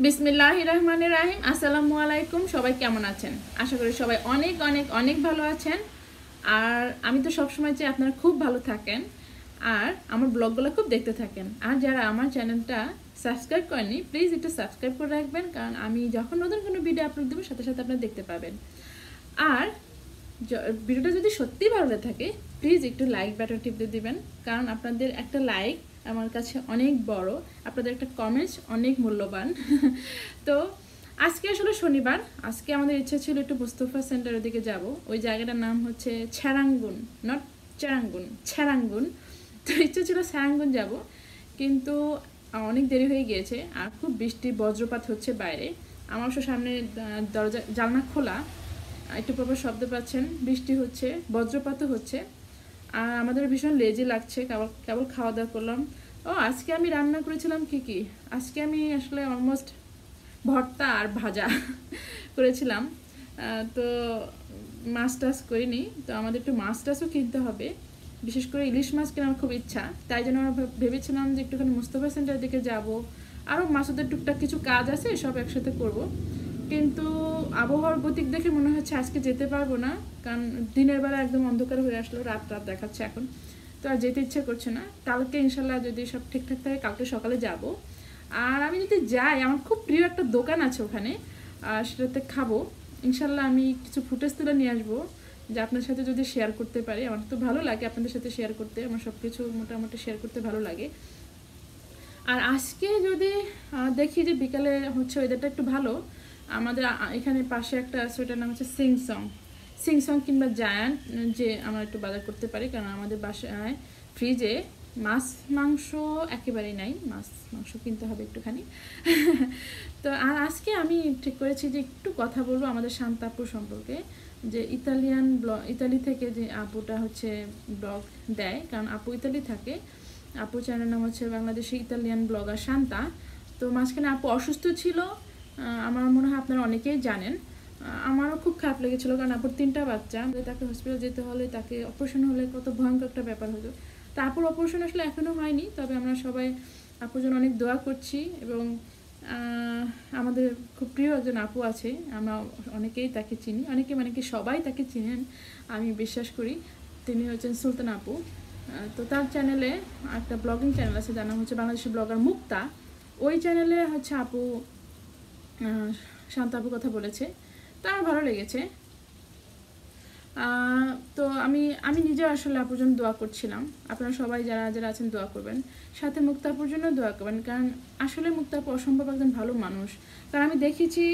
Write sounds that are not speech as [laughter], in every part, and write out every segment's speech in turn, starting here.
বিসমিল্লাহ রহমান রাহিম আসসালামু আলাইকুম, সবাই কেমন আছেন? আশা করি সবাই অনেক অনেক অনেক ভালো আছেন। আর আমি তো সবসময় চাই আপনারা খুব ভালো থাকেন। আর আমার ব্লগগুলো খুব দেখতে থাকেন। আর যারা আমার চ্যানেলটা সাবস্ক্রাইব করেনি প্লিজ একটু সাবস্ক্রাইব করে রাখবেন, কারণ আমি যখন নতুন কোনো ভিডিও আপলোড দেবো, সাথে সাথে আপনারা দেখতে পাবেন। আর ভিডিওটা যদি সত্যিই ভালো লেগে থাকে প্লিজ একটু লাইক বাটন টিপতে দিবেন, কারণ আপনাদের একটা লাইক আমার কাছে অনেক বড়। আপনাদের একটা কমেন্টস অনেক মূল্যবান। [laughs] তো, আজকে আসলে শনিবার। আজকে আমাদের ইচ্ছা ছিল একটু মুস্তফা সেন্টারের দিকে যাব। ওই জায়গাটার নাম হচ্ছে ছেড়াঙ্গুন নট চেরাঙ্গুন ছেড়াঙ্গুন তো ইচ্ছা ছিল স্যারাঙ্গুন যাব, কিন্তু অনেক দেরি হয়ে গিয়েছে। আর খুব বৃষ্টি, বজ্রপাত হচ্ছে বাইরে। আমার অবশ্য সামনে দরজা, জানলা খোলা। একটু প্রবল শব্দ পাচ্ছেন। বৃষ্টি হচ্ছে, বজ্রপাতও হচ্ছে। আর আমাদের ভীষণ লেজি লাগছে, কেবল কেবল খাওয়া দাওয়া করলাম। ও, আজকে আমি রান্না করেছিলাম কি কি? আজকে আমি আসলে অলমোস্ট ভর্তা আর ভাজা [laughs] করেছিলাম। তো মাছ টাছ করিনি, তো আমাদের একটু মাছ টাছও কিনতে হবে। বিশেষ করে ইলিশ মাছ কেনার খুব ইচ্ছা। তাই জন্য আমরা ভেবেছিলাম যে একটুখানি মুস্তফা সেন্টারের দিকে যাব। আরও মাসুদের টুকটাক কিছু কাজ আছে, সব একসাথে করব। কিন্তু আবহাওয়ার গতিক দেখে মনে হচ্ছে আজকে যেতে পারব না, কারণ দিনের বেলা একদম অন্ধকার হয়ে আসলো, রাত রাত দেখাচ্ছে এখন। তো আর যেতে ইচ্ছে করছে না। কালকে ইনশাল্লাহ যদি সব ঠিকঠাক থাকে, কালকে সকালে যাব। আর আমি যদি যাই, আমার খুব প্রিয় একটা দোকান আছে ওখানে আর সেটাতে খাব। ইনশাল্লাহ আমি কিছু ফুটেজ তুলে নিয়ে আসব, যে আপনার সাথে যদি শেয়ার করতে পারি। আমার তো ভালো লাগে আপনাদের সাথে শেয়ার করতে, আমার সব কিছু মোটামুটি শেয়ার করতে ভালো লাগে। আর আজকে যদি দেখি যে বিকালে হচ্ছে ওয়েদারটা একটু ভালো আমাদের এখানে পাশে একটা আছে, ওটার নাম হচ্ছে সিংসং সিংসং কিংবা জায়ান্ট যে আমরা একটু বাজার করতে পারি, কারণ আমাদের বাসায় ফ্রিজে মাছ, মাংস একেবারেই নাই, মাছ, মাংস কিনতে হবে একটুখানি। [laughs] তো আর আজকে আমি ঠিক করেছি যে একটু কথা বলব আমাদের শান্তাপুর সম্পর্কে, যে ইতালিয়ান ব্লগ, ইতালি থেকে যে আপুটা হচ্ছে ব্লগ দেয়, কারণ আপু ইতালি থাকে আপু চ্যানেল নাম হচ্ছে বাংলাদেশে ইতালিয়ান ব্লগার শান্তা। তো মাঝখানে আপু অসুস্থ ছিল আমার মনে হয় আপনারা অনেকেই জানেন। আমারও খুব খারাপ লেগেছিল কারণ আপুর তিনটা বাচ্চা, তাকে হসপিটাল যেতে হলে, তাকে অপারেশন হলে কত ভয়ঙ্কর একটা ব্যাপার হতো। তা আপুর অপারেশন আসলে এখনও হয়নি, তবে আমরা সবাই আপুর জন্য অনেক দোয়া করছি এবং আমাদের খুব প্রিয় একজন আপু আছে, আমরা অনেকেই তাকে চিনি, অনেকে মানে কি সবাই তাকে চিনেন, আমি বিশ্বাস করি। তিনি হচ্ছেন সুলতান আপু। তো তার চ্যানেলে একটা ব্লগিং চ্যানেল আছে, যার নাম হচ্ছে বাংলাদেশি ব্লগার মুক্তা। ওই চ্যানেলে হচ্ছে আপু আহ, শান্ত আপু কথা বলেছে। তা আমার ভালো লেগেছে। তো আমি আমি নিজে আসলে আপুর জন্য দোয়া করছিলাম। আপনারা সবাই যারা যারা আছেন দোয়া করবেন। সাথে মুক্তাপুর জন্য দোয়া করবেন কারণ আসলে মুক্তাপু অসম্ভব একজন ভালো মানুষ। কারণ আমি দেখেছি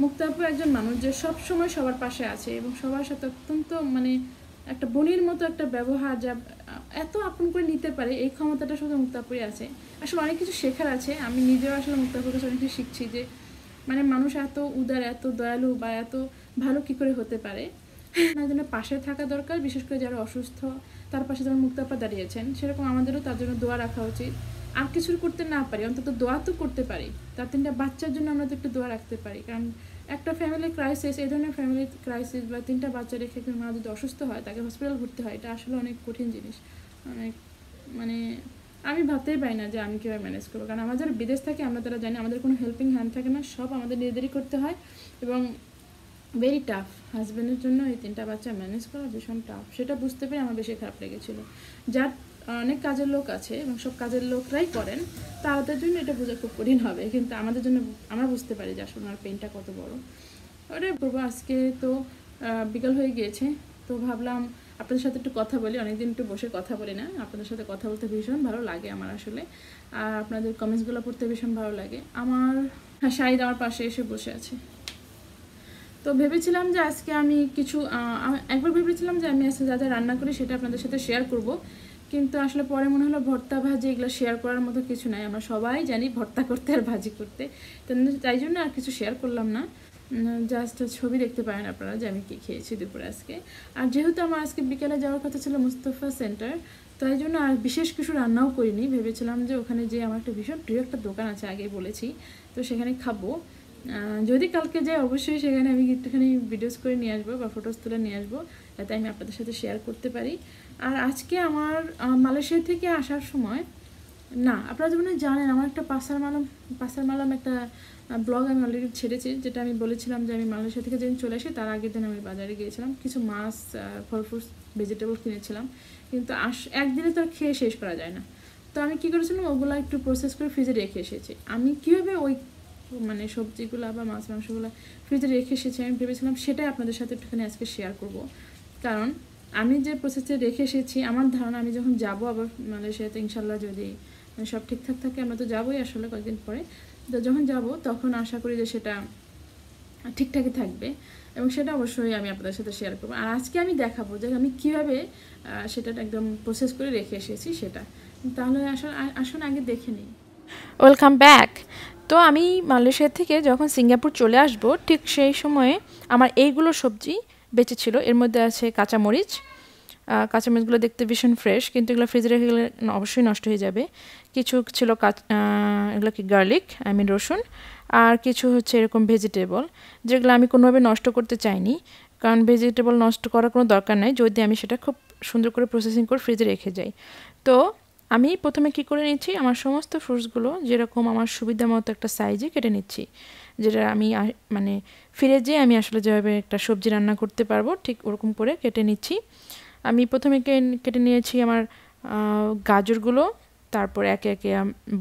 মুক্তাপু একজন মানুষ যে সব সময় সবার পাশে আছে এবং সবার সাথে অত্যন্ত মানে একটা বোনের মতো একটা ব্যবহার যা এত আপন করে নিতে পারে এই ক্ষমতাটা শুধু মুক্তাপুরই আছে। আসলে অনেক কিছু শেখার আছে। আমি নিজেও আসলে মুক্তাপুর কাছে অনেক কিছু শিখছি যে মানে মানুষ এত উদার, এত দয়ালু বা এত ভালো কি করে হতে পারে? তার [laughs] জন্য পাশে থাকা দরকার, বিশেষ করে যারা অসুস্থ, তার পাশে যেমন মুক্তাপা দাঁড়িয়েছেন, সেরকম আমাদেরও তার জন্য দোয়া রাখা উচিত। আর কিছু করতে না পারি, অন্তত দোয়া তো করতে পারি। তার তিনটা বাচ্চার জন্য আমরা তো একটু দোয়া রাখতে পারি। কারণ একটা ফ্যামিলি ক্রাইসিস এই ধরনের ফ্যামিলি ক্রাইসিস বা তিনটা বাচ্চা রেখে মা যদি অসুস্থ হয়, তাকে হসপিটাল ঘুরতে হয়, এটা আসলে অনেক কঠিন জিনিস। অনেক মানে আমি ভাবতেই পারি না যে আমি কীভাবে ম্যানেজ করব। কারণ আমরা যারা বিদেশ থাকে, আমরা তারা জানি আমাদের কোনো হেল্পিং হ্যান্ড থাকে না, সব আমাদের নিজেদেরই করতে হয়। এবং ভেরি টাফ হাজব্যান্ডের জন্য এই তিনটা বাচ্চা ম্যানেজ করা ভীষণ টাফ সেটা বুঝতে পেরে আমার বেশি খারাপ লেগেছিলো। যার অনেক কাজের লোক আছে এবং সব কাজের লোকরাই করেন, তাদের জন্য এটা বোঝা খুব কঠিন হবে। কিন্তু আমাদের জন্য, আমরা বুঝতে পারি যে আসলে আমার পেনটা কত বড়। ওটাই বলব, আজকে তো বিকাল হয়ে গিয়েছে। তো ভাবলাম আপনাদের সাথে একটু কথা বলি, অনেকদিন একটু বসে কথা বলি না, আপনাদের সাথে কথা বলতে ভীষণ ভালো লাগে আমার আসলে। আর আপনাদের কমেন্টসগুলো পড়তে ভীষণ ভালো লাগে। আমার হ্যাঁ শাহিদ আমার পাশে এসে বসে আছে। তো ভেবেছিলাম যে আজকে আমি কিছু একবার ভেবেছিলাম যে আমি আজকে যা যা রান্না করি সেটা আপনাদের সাথে শেয়ার করব। কিন্তু আসলে পরে মনে হলো ভর্তা ভাজি এগুলো শেয়ার করার মতো কিছু নাই। আমরা সবাই জানি ভর্তা করতে আর ভাজি করতে। তাই জন্য আর কিছু শেয়ার করলাম না। জাস্ট ছবি দেখতে পারেন আপনারা যে আমি কী খেয়েছি দুপুরে আজকে। আর যেহেতু আমার আজকে বিকেলে যাওয়ার কথা ছিল মুস্তফা সেন্টার, তাই জন্য আর বিশেষ কিছু রান্নাও করিনি। ভেবেছিলাম যে ওখানে যে আমার একটা ভীষণ প্রিয় একটা দোকান আছে আগে বলেছি। তো সেখানে খাব। যদি কালকে যাই অবশ্যই সেখানে আমি একটুখানি ভিডিওস করে নিয়ে আসব বা ফটোস তুলে নিয়ে আসব, যাতে আমি আপনাদের সাথে শেয়ার করতে পারি। আর আজকে আমার মালয়েশিয়া থেকে আসার সময় না, আপনারা যেমন জানেন, আমার একটা পাসার মালাম পাসার মালাম একটা ব্লগ আমি অলরেডি ছেড়েছি, যেটা আমি বলেছিলাম যে আমি মালয়েশিয়া থেকে যেদিন চলে আসি, তার আগের দিন আমি বাজারে গিয়েছিলাম। কিছু মাছ ফল ফ্রুটস ভেজিটেবল কিনেছিলাম। কিন্তু আস, একদিনে তো আর খেয়ে শেষ করা যায় না। তো আমি কী করেছিলাম, ওগুলো একটু প্রসেস করে ফ্রিজে রেখে এসেছি। আমি কীভাবে ওই মানে সবজিগুলো বা মাছ, মাংসগুলো ফ্রিজে রেখে এসেছি, আমি ভেবেছিলাম সেটাই আপনাদের সাথে একটুখানি আজকে শেয়ার করব। কারণ, আমি যে প্রসেসে রেখে এসেছি, আমার ধারণা আমি যখন যাব আবার মালয়েশিয়াতে ইনশাল্লাহ যদি মানে সব ঠিকঠাক থাকে, আমরা তো যাবোই আসলে কয়েকদিন পরে। তো যখন যাব, তখন আশা করি যে সেটা ঠিকঠাকই থাকবে এবং সেটা অবশ্যই আমি আপনাদের সাথে শেয়ার করব। আর আজকে আমি দেখাবো যে আমি কীভাবে সেটা একদম প্রসেস করে রেখে এসেছি সেটা। তাহলে আসলে আসুন আগে দেখে নিই। ওয়েলকাম ব্যাক তো আমি মালয়েশিয়া থেকে যখন সিঙ্গাপুর চলে আসব, ঠিক সেই সময়ে আমার এইগুলো সবজি বেঁচে ছিল এর মধ্যে আছে কাঁচামরিচ কাঁচামরিচগুলো দেখতে ভীষণ ফ্রেশ কিন্তু এগুলো ফ্রিজে রেখে গেলে অবশ্যই নষ্ট হয়ে যাবে। কিছু ছিল এগুলো কি গার্লিক আই মিন রসুন, আর কিছু হচ্ছে এরকম ভেজিটেবল যেগুলো আমি কোনোভাবে নষ্ট করতে চাইনি। কারণ ভেজিটেবল নষ্ট করার কোনো দরকার নেই, যদি আমি সেটা খুব সুন্দর করে প্রসেসিং করে ফ্রিজে রেখে যাই। তো আমি প্রথমে কি করে নিচ্ছি, আমার সমস্ত ফ্রুটসগুলো যেরকম আমার সুবিধা মতো একটা সাইজে কেটে নিচ্ছি। যেটা আমি মানে ফিরে যেয়ে আমি আসলে যেভাবে একটা সবজি রান্না করতে পারব, ঠিক ওরকম করে কেটে নিচ্ছি। আমি প্রথমে কেটে নিয়েছি আমার গাজরগুলো, তারপর একে একে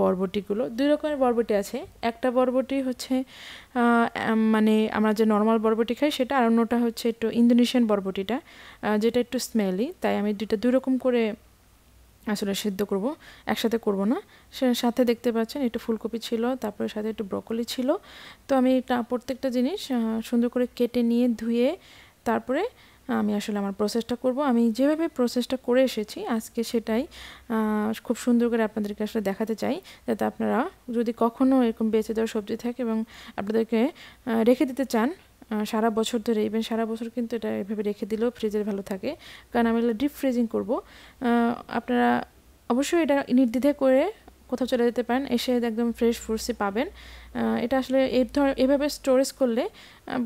বরবটিগুলো, দুই রকমের বরবটি আছে। একটা বরবটি হচ্ছে মানে আমরা যে নর্মাল বরবটি খাই সেটা, আর অন্যটা হচ্ছে একটু ইন্দোনেশিয়ান বরবটিটা যেটা একটু স্মেলি তাই আমি দুইটা, দুই রকম করে আসলে সিদ্ধ করব, একসাথে করব না। সে, সাথে দেখতে পাচ্ছেন একটু ফুলকপি ছিল, তারপরে সাথে একটু ব্রকলি ছিল। তো আমি প্রত্যেকটা জিনিস সুন্দর করে কেটে নিয়ে ধুয়ে, তারপরে আমি আসলে আমার প্রসেসটা করব। আমি যেভাবে প্রসেসটা করে এসেছি, আজকে সেটাই খুব সুন্দর করে আপনাদেরকে আসলে দেখাতে চাই, যাতে আপনারা যদি কখনও এরকম বেঁচে দেওয়ার সবজি থাকে এবং আপনাদেরকে রেখে দিতে চান সারা বছর ধরে ইভেন সারা বছর কিন্তু এটা এভাবে রেখে দিলেও ফ্রিজের ভালো থাকে। কারণ আমি ডিপ ফ্রিজিং করব। আপনারা অবশ্যই এটা নির্দ্বিধে করে কোথাও চলে যেতে পারেন, এসে একদম ফ্রেশ ফ্রুটসই পাবেন। এটা আসলে এই ধর, এভাবে স্টোরেজ করলে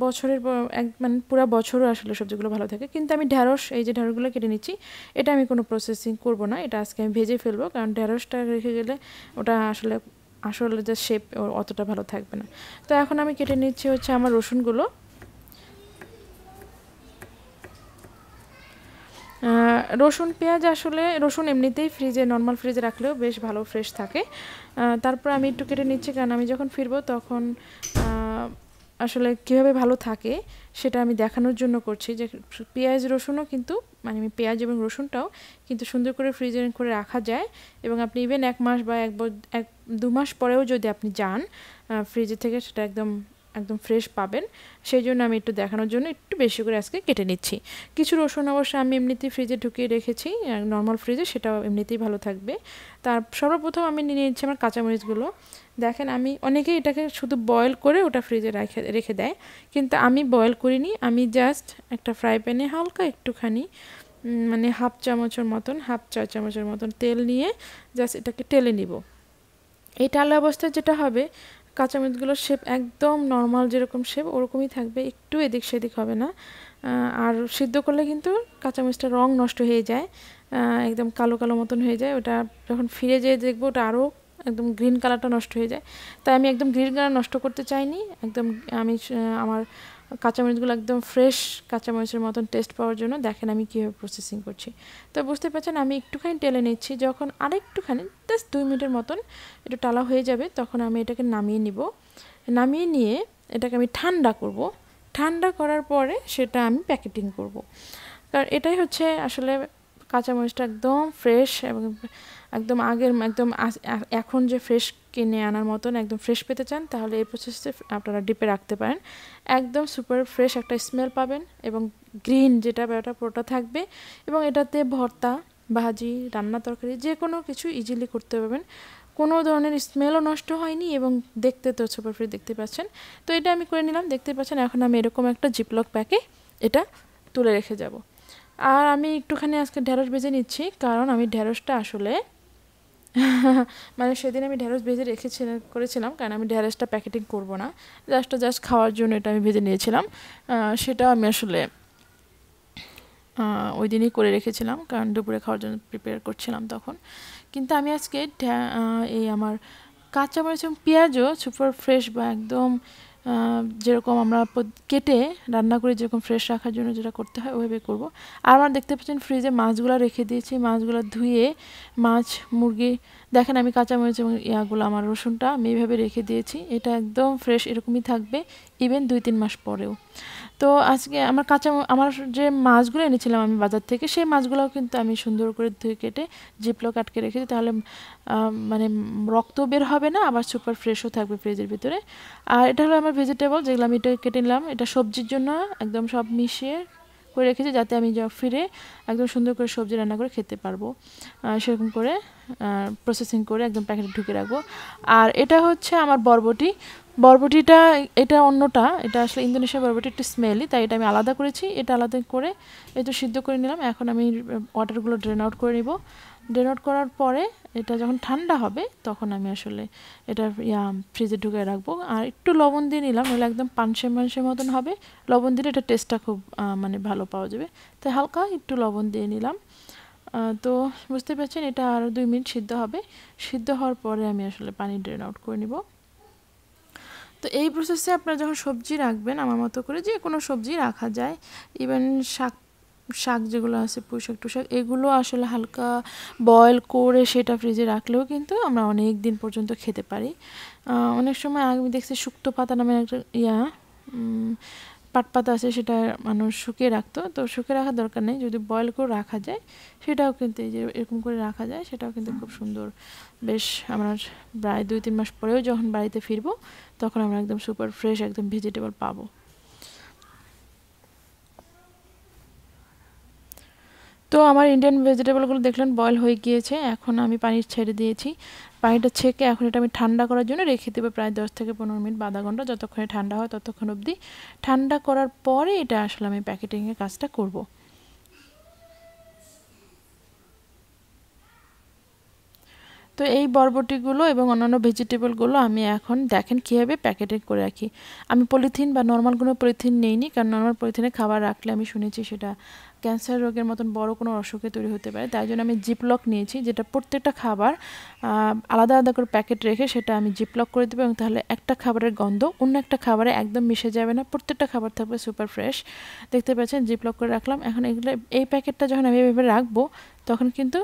বছরের এক মানে পুরো বছরও আসলে সবজিগুলো ভালো থাকে। কিন্তু আমি ঢ্যাঁড়স এই যে ঢ্যাঁড়সগুলো কেটে নিচ্ছি, এটা আমি কোনো প্রসেসিং করব না। এটা আজকে আমি ভেজে ফেলব, কারণ ঢ্যাঁড়সটা রেখে গেলে ওটা আসলে আসলে যে শেপ অতটা ভালো থাকবে না। তো এখন আমি কেটে নিচ্ছি হচ্ছে আমার রসুনগুলো। রসুন, পেঁয়াজ আসলে রসুন এমনিতেই ফ্রিজে নর্মাল ফ্রিজে রাখলেও বেশ ভালো ফ্রেশ থাকে। তারপর আমি একটু কেটে নিচ্ছি কারণ আমি যখন ফিরবো তখন আসলে কীভাবে ভালো থাকে সেটা আমি দেখানোর জন্য করছি যে পেঁয়াজ রসুনও কিন্তু মানে আমি পেঁয়াজ এবং রসুনটাও কিন্তু সুন্দর করে ফ্রিজে করে রাখা যায় এবং আপনি ইভেন এক মাস বা এক এক দু মাস পরেও যদি আপনি যান ফ্রিজে থেকে সেটা একদম একদম ফ্রেশ পাবেন। সেই জন্য আমি একটু দেখানোর জন্য একটু বেশি করে আজকে কেটে নিচ্ছি। কিছু রসুন অবশ্য আমি এমনিতেই ফ্রিজে ঢুকিয়ে রেখেছি নর্মাল ফ্রিজে সেটাও এমনিতেই ভালো থাকবে। তার সর্বপ্রথম আমি নিয়ে নিচ্ছি আমার কাঁচামরিচগুলো। দেখেন আমি অনেকেই এটাকে শুধু বয়েল করে ওটা ফ্রিজে রেখে রেখে দেয়, কিন্তু আমি বয়েল করিনি, আমি জাস্ট একটা ফ্রাই প্যানে হালকা একটুখানি মানে হাফ চামচের মতন হাফ চা চামচের মতন তেল নিয়ে জাস্ট এটাকে টেলে নিব। এই টালা অবস্থায় যেটা হবে কাঁচামরিচগুলোর শেপ একদম নর্মাল যেরকম শেপ ওরকমই থাকবে। একটু এদিক সেদিক হবে না। আর সিদ্ধ করলে কিন্তু কাঁচামরিচটা রং নষ্ট হয়ে যায়। একদম কালো কালো মতন হয়ে যায়। ওটা যখন ফিরে যেয়ে দেখব, ওটা আরও একদম গ্রিন কালারটা নষ্ট হয়ে যায়। তাই আমি একদম গ্রিন কালার নষ্ট করতে চাইনি। একদম আমি আমার কাঁচামরিচগুলো একদম ফ্রেশ কাঁচামরিচের মতন টেস্ট পাওয়ার জন্য দেখেন আমি কীভাবে প্রসেসিং করছি। তো বুঝতে পারছেন, আমি একটুখানি টেলে নিচ্ছি, যখন আরেকটুখানি জাস্ট দুই মিনিটের মতন একটু টালা হয়ে যাবে, তখন আমি এটাকে নামিয়ে নিব। নামিয়ে নিয়ে এটাকে আমি ঠান্ডা করব। ঠান্ডা করার পরে সেটা আমি প্যাকেটিং করব। কারণ এটাই হচ্ছে আসলে কাঁচামরিচটা একদম ফ্রেশ এবং একদম আগের, একদম এখন যে ফ্রেশ কিনে আনার মতন একদম ফ্রেশ পেতে চান, তাহলে এই প্রসেসে আপনারা ডিপে রাখতে পারেন। একদম সুপার ফ্রেশ একটা স্মেল পাবেন এবং গ্রিন যেটা ওটা পুরোটা থাকবে এবং এটাতে ভর্তা, ভাজি রান্না তরকারি যে কোনো কিছু ইজিলি করতে পারবেন। কোনো ধরনের স্মেলও নষ্ট হয়নি এবং দেখতে তো সুপার ফ্রেশ দেখতে পাচ্ছেন। তো এটা আমি করে নিলাম, দেখতে পাচ্ছেন এখন আমি এরকম একটা জিপলক প্যাকে এটা তুলে রেখে যাব। আর আমি একটুখানি আজকে ঢেঁড়স ভেজে নিচ্ছি, কারণ আমি ঢেঁড়সটা আসলে [laughs] মানে সেদিন আমি ঢেঁড়স ভেজে রেখেছিলাম, করেছিলাম, কারণ আমি ঢেঁড়সটা প্যাকেটিং করব না। জাস্ট জাস্ট খাওয়ার জন্য এটা আমি ভেজে নিয়েছিলাম। সেটা আমি আসলে ওই দিনই করে রেখেছিলাম, কারণ দুপুরে খাওয়ার জন্য প্রিপেয়ার করছিলাম তখন। কিন্তু আমি আজকে এই আমার কাঁচামরিচ এবং পেঁয়াজও সুপার ফ্রেশ বা একদম যেরকম আমরা কেটে রান্না করে যেরকম ফ্রেশ রাখার জন্য যেটা করতে হয় ওইভাবে করব। আর আমার দেখতে পাচ্ছেন ফ্রিজে মাছগুলো রেখে দিয়েছি। মাছগুলো ধুয়ে মাছ, মুরগি দেখেন আমি কাঁচামরিচ এবং ইয়াগুলো, আমার রসুনটা আমি এইভাবে রেখে দিয়েছি। এটা একদম ফ্রেশ এরকমই থাকবে ইভেন দুই তিন মাস পরেও। তো আজকে আমার কাঁচা, আমার যে মাছগুলো এনেছিলাম আমি বাজার থেকে, সেই মাছগুলোও কিন্তু আমি সুন্দর করে ধুয়ে কেটে জিপলক আটকে রেখেছি তাহলে মানে রক্ত বের হবে না, আবার সুপার ফ্রেশও থাকবে ফ্রিজের ভিতরে। আর এটা হলো আমার ভেজিটেবল যেগুলো আমি এটা কেটে নিলাম। এটা সবজির জন্য একদম সব মিশিয়ে করে রেখেছি যাতে আমি ফিরে একদম সুন্দর করে সবজি রান্না করে খেতে পারব। সেরকম করে প্রসেসিং করে একদম প্যাকেটে ঢুকে রাখব। আর এটা হচ্ছে আমার বরবটি। বরবটিটা এটা অন্যটা, এটা আসলে ইন্দোনেশিয়া বরবটি, একটু স্মেলি তাই এটা আমি আলাদা করেছি। এটা আলাদা করে এই সিদ্ধ করে নিলাম। এখন আমি ওয়াটারগুলো ড্রেন আউট করে নিব। ড্রেন আউট করার পরে এটা যখন ঠান্ডা হবে, তখন আমি আসলে এটা, ইয়া ফ্রিজে ঢুকে রাখব। আর একটু লবণ দিয়ে নিলাম নাহলে একদম পানসে মানসের মতন হবে। লবণ দিলে এটা টেস্টটা খুব মানে ভালো পাওয়া যাবে। তাই হালকা একটু লবণ দিয়ে নিলাম। তো বুঝতে পারছেন, এটা আরও দুই মিনিট সিদ্ধ হবে। সিদ্ধ হওয়ার পরে আমি আসলে পানি ড্রেন আউট করে নিব। তো এই প্রসেসে আপনারা যখন সবজি রাখবেন, আমার মতো করে যে কোনো সবজি রাখা যায়। ইভেন শাক শাক যেগুলো আছে, পুঁইশাক টুশাক এগুলো আসলে হালকা বয়েল করে সেটা ফ্রিজে রাখলেও কিন্তু আমরা অনেক দিন পর্যন্ত খেতে পারি। অনেক সময় আমি দেখছি শুক্তো পাতা নামের একটা ইয়া পাট পাতা আছে সেটা মানুষ শুকিয়ে রাখতো। তো শুকিয়ে রাখার দরকার নেই, যদি বয়েল করে রাখা যায়, সেটাও কিন্তু এই যে এরকম করে রাখা যায়, সেটাও কিন্তু খুব সুন্দর। বেশ আমার প্রায় দুই তিন মাস পরেও যখন বাড়িতে ফিরবো, তখন আমরা একদম সুপার ফ্রেশ একদম ভেজিটেবল পাবো। তো আমার ইন্ডিয়ান ভেজিটেবলগুলো দেখলেন বয়েল হয়ে গিয়েছে, এখন আমি পানি ছেড়ে দিয়েছি। পানিটা ছেঁকে এখন এটা আমি ঠান্ডা করার জন্য রেখে দেবো প্রায় দশ থেকে পনেরো মিনিট বাধা ঘণ্টা, যতক্ষণে ঠান্ডা হয় ততক্ষণ অবধি। ঠান্ডা করার পরে এটা আসলে আমি প্যাকেটিংয়ের কাজটা করব। তো এই বরবটিগুলো এবং অন্যান্য ভেজিটেবলগুলো আমি এখন দেখেন কীভাবে প্যাকেটে করে রাখি। আমি পলিথিন বা নর্মাল কোনো পলিথিন নেইনি, কারণ নর্মাল পলিথিনে খাবার রাখলে আমি শুনেছি সেটা ক্যান্সার রোগের মতন বড় কোনো অসুখে তৈরি হতে পারে, তাই জন্য আমি জিপলক নিয়েছি, যেটা প্রত্যেকটা খাবার আলাদা আলাদা করে প্যাকেট রেখে সেটা আমি জিপলক করে দেবো এবং তাহলে একটা খাবারের গন্ধ অন্য একটা খাবারে একদম মিশে যাবে না, প্রত্যেকটা খাবার থাকবে সুপার ফ্রেশ দেখতে পাচ্ছেন জিপলক করে রাখলাম, এখন এগুলো, এই প্যাকেটটা যখন আমি এভাবে রাখব, তখন কিন্তু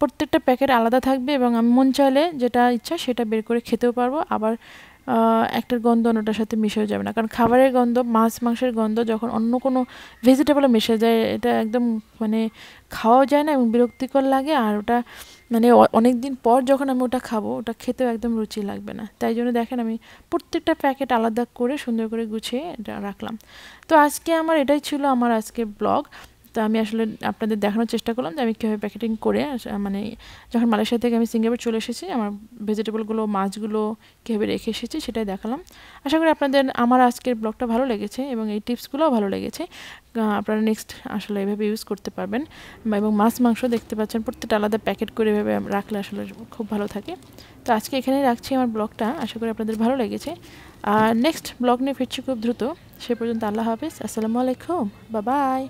প্রত্যেকটা প্যাকেট আলাদা থাকবে এবং আমি মন চাইলে যেটা ইচ্ছা সেটা বের করে খেতেও পারব, আবার একটার গন্ধ অন্যটার সাথে মিশেও যাবে না। কারণ খাবারের গন্ধ, মাছ, মাংসের গন্ধ যখন অন্য কোনো ভেজিটেবলে মিশে যায়, এটা একদম মানে খাওয়াও যায় না এবং বিরক্তিকর লাগে। আর ওটা মানে অনেক দিন পর যখন আমি ওটা খাব, ওটা খেতেও একদম রুচি লাগবে না। তাই জন্য দেখেন আমি প্রত্যেকটা প্যাকেট আলাদা করে সুন্দর করে গুছিয়ে রাখলাম। তো আজকে আমার এটাই ছিল আমার আজকে ব্লগ। তো আমি আসলে আপনাদের দেখানোর চেষ্টা করলাম যে আমি কীভাবে প্যাকেটিং করে মানে যখন মালয়েশিয়া থেকে আমি সিঙ্গাপুর চলে এসেছি, আমার ভেজিটেবলগুলো মাছগুলো কীভাবে রেখে এসেছি সেটাই দেখালাম। আশা করি আপনাদের, আমার আজকের ব্লগটা ভালো লেগেছে এবং এই টিপসগুলোও ভালো লেগেছে। আপনারা নেক্সট আসলে এভাবে ইউজ করতে পারবেন এবং মাছ, মাংস দেখতে পাচ্ছেন, প্রত্যেকটা আলাদা প্যাকেট করে এভাবে রাখলে আসলে খুব ভালো থাকে। তো আজকে এখানেই রাখছি আমার ব্লগটা, আশা করি আপনাদের ভালো লেগেছে। আর নেক্সট ব্লগ নিয়ে ফিরছি খুব দ্রুত। সে পর্যন্ত আল্লাহ হাফিজ, আসসালামু আলাইকুম বা বাই